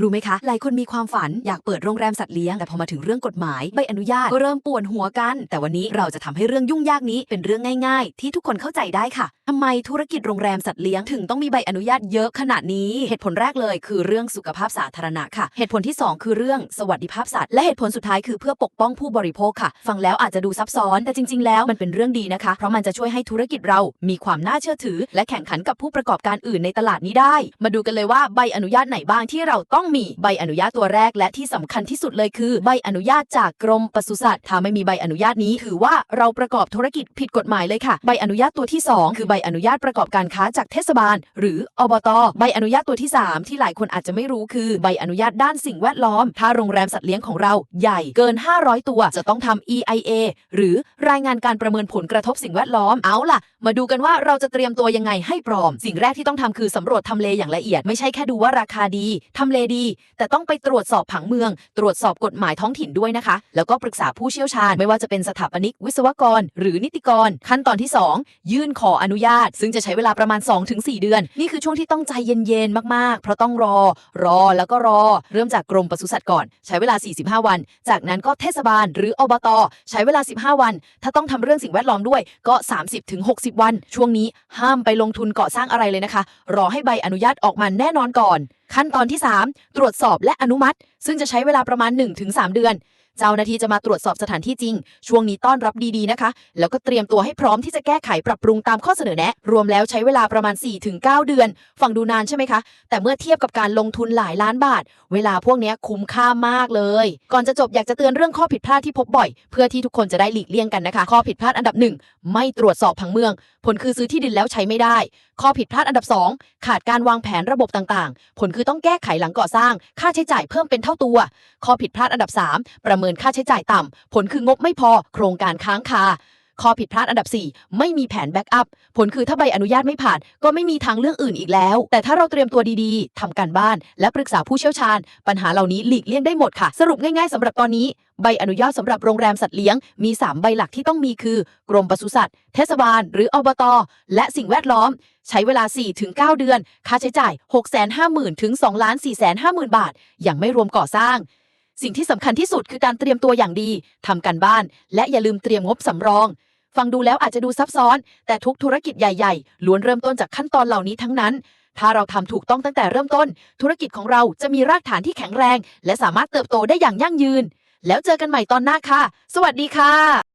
รู้ไหมคะ หลายคนมีความฝันอยากเปิดโรงแรมสัตว์เลี้ยง แต่พอมาถึงเรื่องกฎหมายใบอนุญาตก็เริ่มปวดหัวกัน แต่วันนี้เราจะทำให้เรื่องยุ่งยากนี้เป็นเรื่องง่าย ๆ ที่ทุกคนเข้าใจได้ค่ะทำไมธุรกิจโรงแรมสัตว์เลี้ยงถึงต้องมีใบอนุญาตเยอะขนาดนี้ เหตุผลแรกเลยคือเรื่องสุขภาพสาธารณะค่ะ เหตุผลที่สองคือเรื่องสวัสดิภาพสัตว์ และเหตุผลสุดท้ายคือเพื่อปกป้องผู้บริโภคค่ะ ฟังแล้วอาจจะดูซับซ้อน แต่จริง ๆ แล้วมันเป็นเรื่องดีนะคะ เพราะมันจะช่วยให้ธุรกิจเรามีความน่าเชื่อถือ และแข่งขันกับผู้ประกอบการอื่นในตลาดนี้ได้ มาดูกันเลยว่าใบอนุญาตไหนบ้างที่เราต้องมีใบอนุญาตตัวแรกและที่สำคัญที่สุดเลยคือ ใบอนุญาตจากกรมปศุสัตว์ถ้าไม่มีใบอนุญาตนี้ ถือว่าเราประกอบธุรกิจผิดกฎหมายเลยค่ะ ใบอนุญาตตัวที่สองคือใบอนุญาตประกอบการค้าจากเทศบาล หรืออบต ใบอนุญาตตัวที่สามที่หลายคนอาจจะไม่รู้คือใบอนุญาตด้านสิ่งแวดล้อม ถ้าโรงแรมสัตว์เลี้ยงของเราใหญ่เกิน 500 ตัวจะต้องทำ EIA หรือรายงานการประเมินผลกระทบสิ่งแวดล้อมเอาล่ะ มาดูกันว่าเราจะเตรียมตัวยังไงให้พร้อม สิ่งแรกที่ต้องทำคือสำรวจทำเลอย่างละเอียดไม่ใช่แค่ดูว่าราคาดีทำเลดีแต่ต้องไปตรวจสอบผังเมือง ตรวจสอบกฎหมายท้องถิ่นด้วยนะคะ แล้วก็ปรึกษาผู้เชี่ยวชาญไม่ว่าจะเป็นสถาปนิก วิศวกร หรือนิติกร ขั้นตอนที่ 2 ยื่นขออนุญาต ซึ่งจะใช้เวลาประมาณ 2-4 เดือน นี่คือช่วงที่ต้องใจเย็นๆมากๆ เพราะต้องรอ รอแล้วก็รอ เริ่มจากกรมปศุสัตว์ก่อน ใช้เวลา 45 วัน จากนั้นก็เทศบาลหรืออบตใช้เวลา 15 วัน ถ้าต้องทำเรื่องสิ่งแวดล้อมด้วยก็ 30-60 วัน ช่วงนี้ห้ามไปลงทุนก่อสร้างอะไรเลยนะคะ รอให้ใบอนุญาตออกมาแน่นอนก่อน ขั้นตอนที่ 3 ตรวจสอบและอนุมัติ ซึ่งจะใช้เวลาประมาณ 1-3 เดือน เจ้าหน้าที่จะมาตรวจสอบสถานที่จริง ช่วงนี้ต้อนรับดีๆนะคะ แล้วก็เตรียมตัวให้พร้อมที่จะแก้ไขปรับปรุงตามข้อเสนอแนะ รวมแล้วใช้เวลาประมาณ 4-9 เดือน ฟังดูนานใช่ไหมคะ แต่เมื่อเทียบกับการลงทุนหลายล้านบาท เวลาพวกนี้คุ้มค่ามากเลย ก่อนจะจบอยากจะเตือนเรื่องข้อผิดพลาดที่พบบ่อย เพื่อที่ทุกคนจะได้หลีกเลี่ยงกันนะคะ ข้อผิดพลาดอันดับหนึ่งไม่ตรวจสอบผังเมือง ผลคือซื้อที่ดินแล้วใช้ไม่ได้ ข้อผิดพลาดอันดับ 2 ขาดการวางแผนระบบต่างๆ ผลคือต้องแก้ไขหลังก่อสร้าง ค่าใช้จ่ายเพิ่มเป็นเท่าตัว ข้อผิดพลาดอันดับ 3 ประเมินค่าใช้จ่ายต่ำผลคืองบไม่พอ โครงการค้างคา ข้อผิดพลาดอันดับ 4 ไม่มีแผนแบ็กอัพ ผลคือถ้าใบอนุญาตไม่ผ่าน ก็ไม่มีทางเรื่องอื่นอีกแล้ว แต่ถ้าเราเตรียมตัวดีๆทำการบ้าน และปรึกษาผู้เชี่ยวชาญ ปัญหาเหล่านี้หลีกเลี่ยงได้หมดค่ะ สรุปง่ายๆสำหรับตอนนี้ ใบอนุญาตสำหรับโรงแรมสัตว์เลี้ยง มี 3 ใบหลักที่ต้องมีคือ กรมปศุสัตว์ เทศบาล หรืออบต และสิ่งแวดล้อม ใช้เวลา 4-9 เดือน ค่าใช้จ่าย 650,000 ถึง 2,450,000 บาทยังไม่รวมก่อสร้างสิ่งที่สำคัญที่สุดคือการเตรียมตัวอย่างดีทำการบ้าน และอย่าลืมเตรียมงบสำรอง ฟังดูแล้วอาจจะดูซับซ้อน แต่ทุกธุรกิจใหญ่ๆ ล้วนเริ่มต้นจากขั้นตอนเหล่านี้ทั้งนั้น ถ้าเราทำถูกต้องตั้งแต่เริ่มต้น ธุรกิจของเราจะมีรากฐานที่แข็งแรง และสามารถเติบโตได้อย่างยั่งยืน แล้วเจอกันใหม่ตอนหน้าค่ะ สวัสดีค่ะ